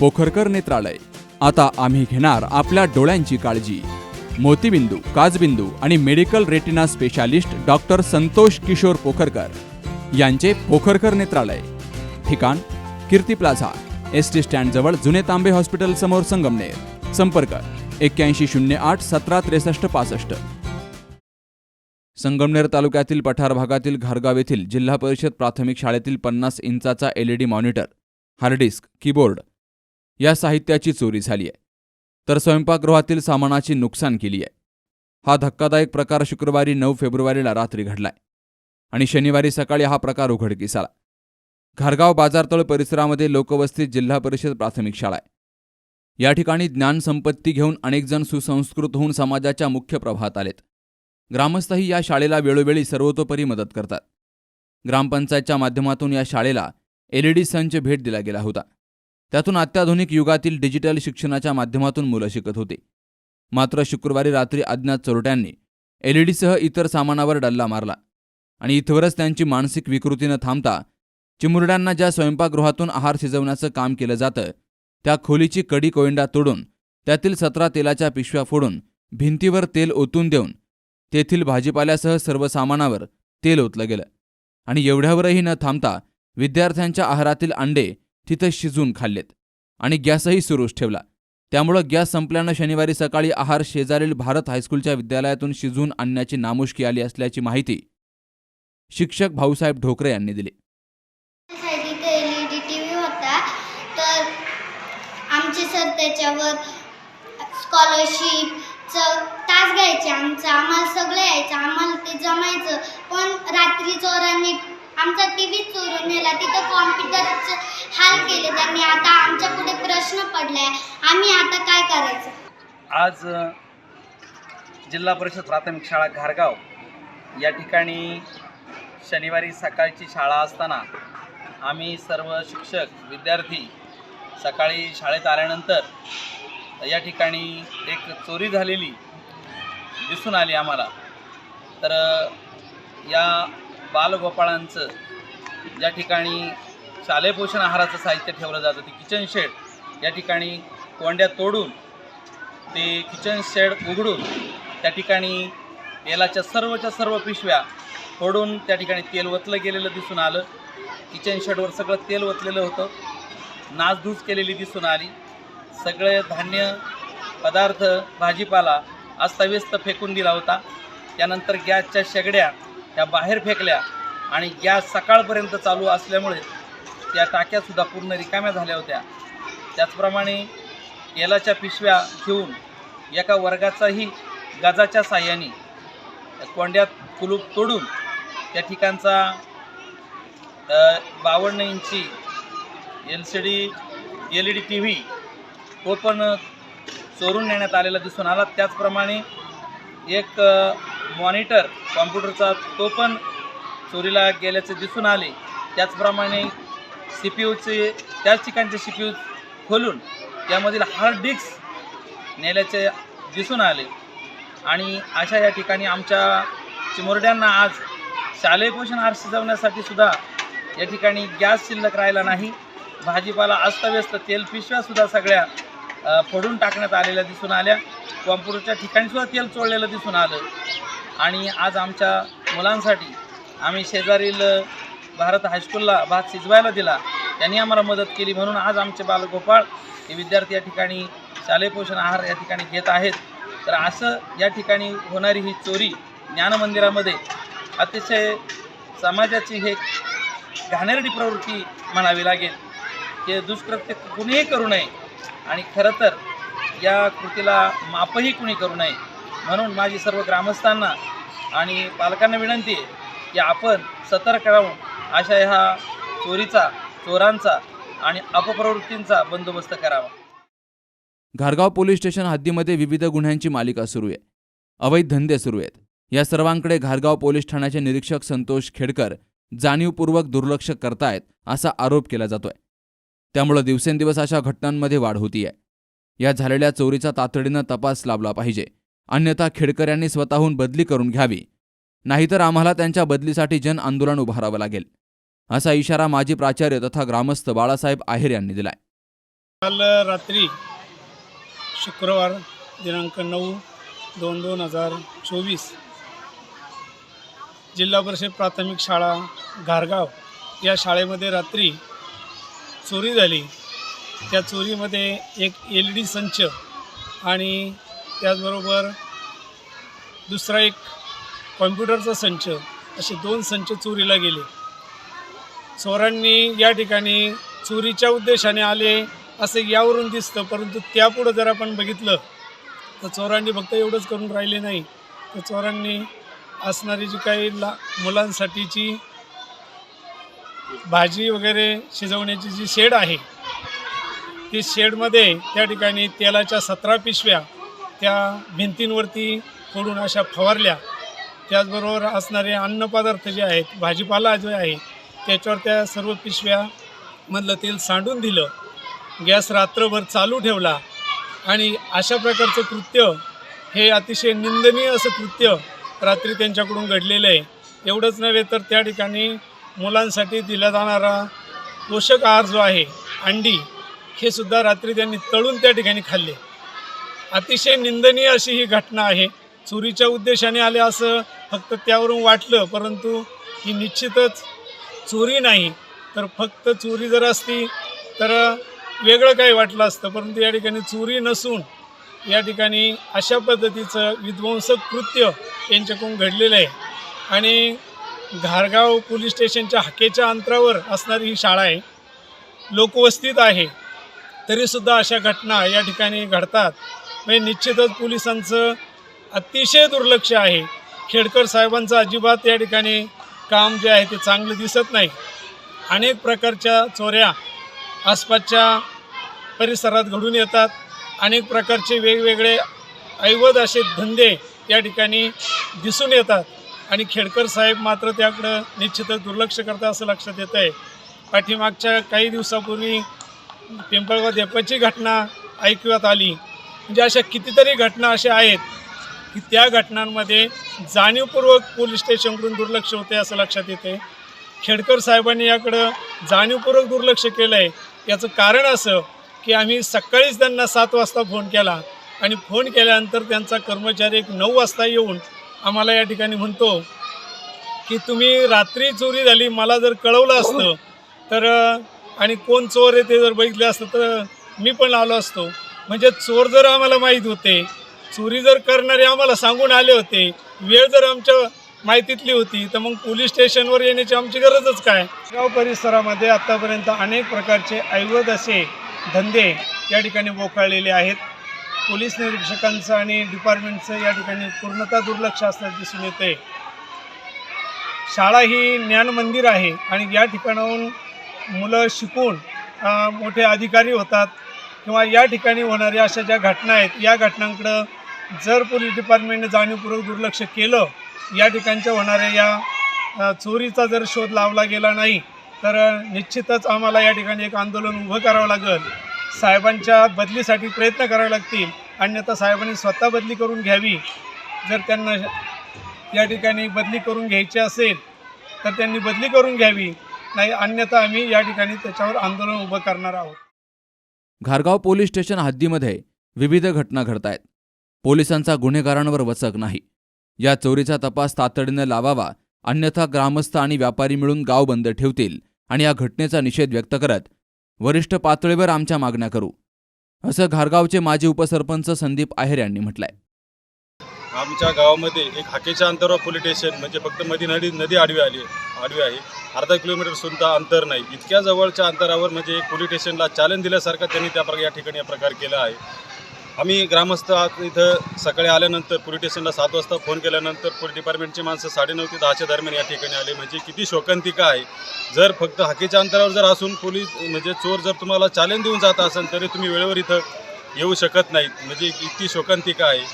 पोखरकर नेत्रालय. आता आम्ही घेणार आपल्या डोळ्यांची काळजी. मोतीबिंदू काजबिंदू आणि medical retina specialist doctor Santosh Kishore Pokharkar यांचे पोखरकर नेत्रालय. ठिकाण कीर्ती प्लाझा एस टी स्टँडजवळ जुने तांबे हॉस्पिटल समोर संगमनेर. संपर्क एक्क्याऐंशी शून्य आठ सतरा त्रेसष्ट पासष्ट. संगमनेर तालुक्यातील पठार भागातील घारगाव येथील जिल्हा परिषद प्राथमिक शाळेतील पन्नास इंचाचा एलईडी मॉनिटर हार्डडिस्क कीबोर्ड या साहित्याची चोरी झाली आहे. तर स्वयंपाकगृहातील सामानाची नुकसान केली आहे. हा धक्कादायक प्रकार शुक्रवारी नऊ फेब्रुवारीला रात्री घडलाय. आणि शनिवारी सकाळी हा प्रकार उघडकीस आला. घारगाव बाजारतळ परिसरामध्ये लोकवस्तीत जिल्हा परिषद प्राथमिक शाळा आहे. या ठिकाणी ज्ञानसंपत्ती घेऊन अनेकजण सुसंस्कृत होऊन समाजाच्या मुख्य प्रवाहात आलेत. ग्रामस्थही या शाळेला वेळोवेळी सर्वतोपरी मदत करतात. ग्रामपंचायतच्या माध्यमातून या शाळेला एलईडी संच भेट दिला गेला होता. त्यातून अत्याधुनिक युगातील डिजिटल शिक्षणाच्या माध्यमातून मुलं शिकत होती. मात्र शुक्रवारी रात्री अज्ञात चोरट्यांनी एलईडीसह इतर सामानावर डल्ला मारला आणि इथवरच त्यांची मानसिक विकृती न थांबता चिमुरड्यांना ज्या स्वयंपाकगृहातून आहार शिजवण्याचं काम केलं जातं त्या खोलीची कडी कोयंडा तोडून त्यातील सतरा तेलाच्या पिशव्या फोडून भिंतीवर तेल ओतून देऊन तेथील भाजीपाल्यासह सर्व सामानावर तेल ओतलं गेलं. आणि एवढ्यावरही न थांबता विद्यार्थ्यांच्या आहारातील अंडे तिथं शिजून खाल्लेत आणि गॅसही सुरूच ठेवला. त्यामुळं गॅस संपल्यानं शनिवारी सकाळी आहार शेजारील भारत हायस्कूलच्या विद्यालयातून शिजून आणण्याची नामुष्की आली असल्याची माहिती शिक्षक भाऊसाहेब ढोकरे यांनी दिली. आमचे सर त्याच्यावर स्कॉलरशिपचं तास घ्यायचे आमचं आम्हाला सगळं यायचं आम्हाला ते जमायचं पण रात्री चोरांनी आमचा टीव्ही चोरून नेला. तिथं कॉम्प्युटरचं हाल केले त्यांनी. आता आमच्या पुढे प्रश्न पडलाय. आम्ही आता काय करायचं? आज जिल्हा परिषद प्राथमिक शाळा घारगाव. या ठिकाणी शनिवारी सकाळची शाळा असताना आम्ही सर्व शिक्षक विद्यार्थी सकाळी शाळेत आल्यानंतर या ठिकाणी एक चोरी झालेली दिसून आली आम्हाला. तर या बालगोपाळांचं या ठिकाणी शालेय पोषण आहाराचं साहित्य ठेवलं जातं ते किचन शेड या ठिकाणी कोंड्या तोडून ते किचन शेड उघडून त्या ठिकाणी तेलाच्या सर्वच्या सर्व पिशव्या फोडून त्या ठिकाणी तेल ओतलं गेलेलं दिसून आलं. किचन शेडवर सगळं तेल ओतलेलं होतं. नासधूस केलेली दिसून आली. सगळे धान्य पदार्थ भाजीपाला अस्ताव्यस्त फेकून दिला होता. त्यानंतर गॅसच्या शेगड्या त्या बाहेर फेकल्या आणि गॅस सकाळपर्यंत चालू असल्यामुळे त्या टाक्यासुद्धा पूर्ण रिकाम्या झाल्या होत्या. त्याचप्रमाणे तेलाच्या पिशव्या घेऊन एका वर्गाचाही गजाच्या साह्याने कोंड्यात कुलूप तोडून त्या ठिकाणचा बावन्न इंची L C D L E D T V तो पण चोरून नेण्यात आलेला दिसून आला. त्याचप्रमाणे एक मॉनिटर कॉम्प्युटरचा तो पण चोरीला गेल्याचे दिसून आले. त्याचप्रमाणे सी पी यूचे त्याच ठिकाणचे सी पी यू खोलून त्यामधील हार्ड डिस्क नेल्याचे दिसून आले. आणि अशा या ठिकाणी आमच्या चिमुरड्यांना आज शालेय पोषण आहार शिजवण्यासाठी सुद्धा या ठिकाणी गॅस शिल्लक राहिला नाही. भाजीपाला अस्तव्यस्त तेल पिशव्यासुद्धा सगळ्या फोडून टाकण्यात आलेल्या दिसून आल्या. कॉम्प्युटरच्या ठिकाणीसुद्धा तेल चोळलेलं दिसून आलं. आणि आज आमच्या मुलांसाठी आम्ही शेजारील भारत हायस्कूलला भात शिजवायला दिला. त्यांनी आम्हाला मदत केली म्हणून आज आमचे बालगोपाळ हे विद्यार्थी या ठिकाणी शालेय पोषण आहार या ठिकाणी घेत आहेत. तर असं या ठिकाणी होणारी ही चोरी ज्ञानमंदिरामध्ये अतिशय समाजाची हे घाणेरडी प्रवृत्ती म्हणावी लागेल. हे दुष्कृत्य कुणीही करू नये आणि खरं तर या कृतीला मापही कुणी करू नये. म्हणून माझी सर्व ग्रामस्थांना आणि पालकांना विनंती आहे की आपण सतर्क राहून अशा ह्या चोरीचा चोरांचा आणि अपप्रवृत्तींचा बंदोबस्त करावा. घारगाव पोलीस स्टेशन हद्दीमध्ये विविध गुन्ह्यांची मालिका सुरू आहे. अवैध धंदे सुरू आहेत. या सर्वांकडे घारगाव पोलीस ठाण्याचे निरीक्षक संतोष खेडकर जाणीवपूर्वक दुर्लक्ष करतायत असा आरोप केला जातोय. त्यामुळं दिवसेंदिवस अशा घटनांमध्ये वाढ होतीये. या झालेल्या चोरीचा तातडीनं तपास लाभला पाहिजे. अन्यथा खेडकर यांनी स्वतःहून बदली करून घ्यावी. नाहीतर आम्हाला त्यांच्या बदलीसाठी जन आंदोलन उभारावं लागेल. असा इशारा माजी प्राचार्य तथा ग्रामस्थ बाळासाहेब आहेर यांनी दिलाय. काल रात्री शुक्रवार दिनांक नऊ दोन दोन हजार चोवीस जिल्हा परिषद प्राथमिक शाळा घारगाव या शाळेमध्ये रात्री चोरी झाली. त्या चोरीमध्ये एक एल डी संच आणि त्याचबरोबर दुसरा एक कॉम्प्युटरचा संच असे दोन संच चोरीला गेले. चोरांनी या ठिकाणी चोरीच्या उद्देशाने आले असं यावरून दिसतं परंतु त्यापुढं जर आपण बघितलं तर चोरांनी फक्त एवढंच करून राहिले नाही. तर चोरांनी असणारी जी काही ला मुलांसाठीची भाजी वगैरे शिजवण्याची जी शेड आहे ती शेडमध्ये त्या ठिकाणी तेलाच्या सतरा पिशव्या त्या भिंतींवरती फोडून अशा फवारल्या. त्याचबरोबर असणारे अन्नपदार्थ जे आहेत भाजीपाला जो आहे त्याच्यावर त्या सर्व पिशव्यामधलं तेल सांडून दिलं. गॅस रात्रभर चालू ठेवला. आणि अशा प्रकारचं कृत्य हे अतिशय निंदनीय असं कृत्य रात्री त्यांच्याकडून घडलेलं आहे. एवढंच नव्हे तर त्या ठिकाणी मुलांसाठी दिला जाणारा पोषक आहार जो आहे अंडी हे सुद्धा रात्री त्यांनी तळून त्या ठिकाणी खाल्ले. अतिशय निंदनीय अशी ही घटना आहे. चोरीच्या उद्देशाने आले असं फक्त त्यावरून वाटलं परंतु ही निश्चितच चोरी नाही. तर फक्त चोरी जर असती तर वेगळं काही वाटलं असतं परंतु या ठिकाणी चोरी नसून या ठिकाणी अशा पद्धतीचं विध्वंसक कृत्य यांच्याकडून घडलेलं आहे. आणि घारगाव पोलीस स्टेशनच्या हाकेच्या अंतरावर असणारी ही शाळा आहे. लोकवस्तीत आहे. तरीसुद्धा अशा घटना या ठिकाणी घडतात. म्हणजे निश्चितच पोलिसांचं अतिशय दुर्लक्ष आहे. खेडकर साहेबांचं अजिबात या ठिकाणी काम जे आहे ते चांगलं दिसत नाही. अनेक प्रकारच्या चोऱ्या आसपासच्या परिसरात घडून येतात. अनेक प्रकारचे वेगवेगळे ऐवत असे धंदे या ठिकाणी दिसून येतात. आणि खेडकर साहेब मात्र त्याकडं निश्चितच दुर्लक्ष करतात असं लक्षात येतं आहे पाठीमागच्या काही दिवसापूर्वी पिंपळगाव देपाची घटना ऐकण्यात आली. म्हणजे अशा कितीतरी घटना अशा आहेत की त्या घटनांमध्ये जाणीवपूर्वक पोलीस स्टेशनकडून दुर्लक्ष होते असं लक्षात येते. खेडकर साहेबांनी याकडं जाणीवपूर्वक दुर्लक्ष केलं आहे याचं कारण असं की आम्ही सकाळीच त्यांना सात वाजता फोन केला आणि फोन केल्यानंतर त्यांचा कर्मचारी एक नऊ वाजता येऊन आम्हाला या ठिकाणी म्हणतो की तुम्ही रात्री चोरी झाली मला जर कळवलं असतं तर आणि कोण चोर आहे ते जर बघितलं असतं तर मी पण आलो असतो. म्हणजे चोर जर आम्हाला माहीत होते चोरी जर करणारे आम्हाला सांगून आले होते वेळ जर आमच्या माहितीतली होती तर मग पोलीस स्टेशनवर येण्याची आमची गरजच काय? गाव परिसरामध्ये आत्तापर्यंत अनेक प्रकारचे ऐवत असे धंदे या ठिकाणी बोकाळलेले आहेत. पोलीस निरीक्षकांचं आणि डिपार्टमेंटचं या ठिकाणी पूर्णतः दुर्लक्ष असल्याचं दिसून येते शाळा ही ज्ञान मंदिर आहे आणि या ठिकाणाहून मुलं शिकून मोठे अधिकारी होतात. किंवा या ठिकाणी होणाऱ्या अशा ज्या घटना आहेत या घटनांकडं जर पोलीस डिपार्टमेंटने जाणीवपूर्वक दुर्लक्ष केलं या ठिकाणच्या होणाऱ्या या चोरीचा जर शोध लावला गेला नाही तर निश्चितच आम्हाला या ठिकाणी एक आंदोलन उभं करावं लागेल. साहेबांच्या बदलीसाठी प्रयत्न करावे लागतील. अन्यथा साहेबांनी स्वतः बदली करून घ्यावी. जर त्यांना या ठिकाणी बदली करून घ्यायची असेल तर त्यांनी बदली करून घ्यावी. नाही अन्यथा आम्ही या ठिकाणी त्याच्यावर आंदोलन उभं करणार आहोत. घारगाव पोलीस स्टेशन हद्दीमध्ये विविध घटना घडतायत. पोलिसांचा गुन्हेगारांवर वचक नाही. या चोरीचा तपास तातडीने लावावा अन्यथा ग्रामस्थ आणि व्यापारी मिळून गाव बंद ठेवतील आणि या घटनेचा निषेध व्यक्त करत वरिष्ठ पातळीवर आमच्या मागण्या करू. असं घारगावचे माजी उपसरपंच संदीप आहेर यांनी म्हटलंय. आमच्या गावामध्ये एक हाकेच्या अंतरावर पोलीस स्टेशन म्हणजे फक्त मधी नदी नदी आडवी आली आडवी आहे. अर्धा किलोमीटर सुद्धा अंतर नाही. इतक्या जवळच्या अंतरावर म्हणजे एक पोलीस स्टेशनला चालन दिल्यासारखं त्यांनी त्या प्रकार या ठिकाणी प्रकार केला आहे. आम्ही ग्रामस्थ आत इथं सकाळी आल्यानंतर पोलीस स्टेशनला सात वाजता फोन केल्यानंतर पोलीस डिपार्टमेंटची माणसं साडेनऊ ते दहाच्या दरम्यान या ठिकाणी आले. म्हणजे किती शोकांतिका आहे. जर फक्त हाकेच्या अंतरावर जर असून पोलीस म्हणजे चोर जर तुम्हाला चालन देऊन जात असेल तरी तुम्ही वेळेवर इथं येऊ शकत नाहीत. म्हणजे इतकी शोकांतिका आहे.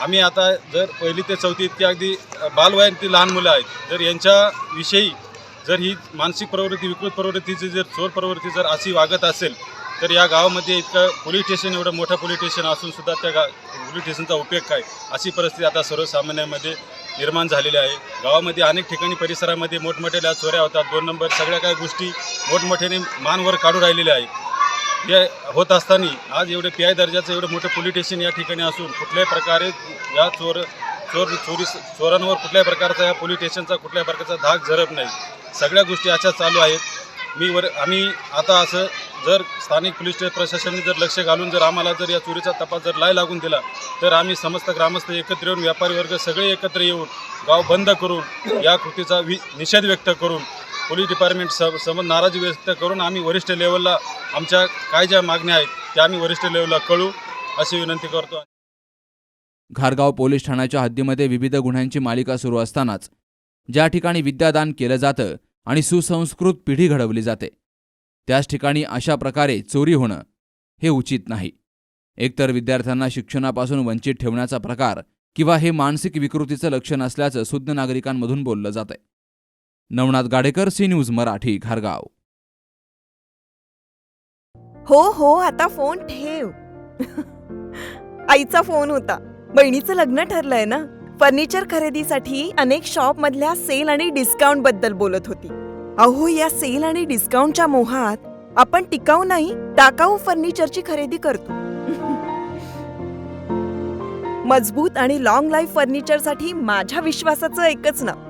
आम्ही आता जर पहिली ते चौथी इतकी अगदी बालवयातील लहान मुलं आहेत. जर यांच्याविषयी जर ही मानसिक प्रवृत्ती विकृत प्रवृत्तीची जर चोर प्रवृत्ती जर अशी वागत असेल तर या गावामध्ये इतकं पोलीस स्टेशन एवढं मोठं पोलीस स्टेशन असून सुद्धा त्या गा पोलीस स्टेशनचा उपयोग काय? अशी परिस्थिती आता सर्वसामान्यांमध्ये निर्माण झालेली आहे. गावामध्ये अनेक ठिकाणी परिसरामध्ये मोठमोठ्या चोऱ्या होतात. दोन नंबर सगळ्या काही गोष्टी मोठमोठ्याने मानवर काढू राहिलेल्या आहेत. हे होत असताना आज एवढे पी आय दर्जाचं एवढं मोठं पोलीस स्टेशन या ठिकाणी असून कुठल्याही प्रकारे या चोर चोर चोरी चोरांवर कुठल्याही प्रकारचा या पोलीस स्टेशनचा कुठल्याही प्रकारचा धाक झरप नाही. सगळ्या गोष्टी अशा चालू आहेत. मी वर आम्ही आता असं जर स्थानिक पोलीस स्टेशन प्रशासनाने जर लक्ष घालून जर आम्हाला जर या चोरीचा तपास जर लाय लागून दिला तर आम्ही समस्त ग्रामस्थ एकत्र येऊन व्यापारी वर्ग सगळे एकत्र येऊन गाव बंद करून या कृतीचा वि निषेध व्यक्त करून पोलीस डिपार्टमेंट स समोर नाराजी व्यक्त करून आम्ही वरिष्ठ लेवलला आमच्या काय ज्या मागण्या आहेत त्या आम्ही वरिष्ठ लेवलला कळू अशी विनंती करतो. घारगाव पोलीस ठाण्याच्या हद्दीमध्ये विविध गुन्ह्यांची मालिका सुरू असतानाच ज्या ठिकाणी विद्यादान केलं जातं आणि सुसंस्कृत पिढी घडवली जाते त्याच ठिकाणी अशा प्रकारे चोरी होणं हे उचित नाही. एकतर विद्यार्थ्यांना शिक्षणापासून वंचित ठेवण्याचा प्रकार किंवा हे मानसिक विकृतीचं लक्षण असल्याचं सुज्ञ नागरिकांमधून बोललं जातंय. Navnath Gadekar C news Marathi Khargaon. हो हो आता फोन ठेव. आईचा फोन होता. बहिणीचं लग्न ठरलंय ना? फर्निचर खरेदीसाठी अनेक शॉप मधल्या सेल आणि डिस्काउंटबद्दल बोलत होती. अहो या सेल आणि डिस्काउंटच्या मोहात आपण टिकाऊ नाही टाकाऊ फर्निचरची खरेदी करतो. मजबूत आणि लॉंग लाईफ फर्निचरसाठी माझ्या विश्वासाचं एकच नाव.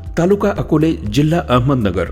तालुका अकोले जिल्हा अहमदनगर.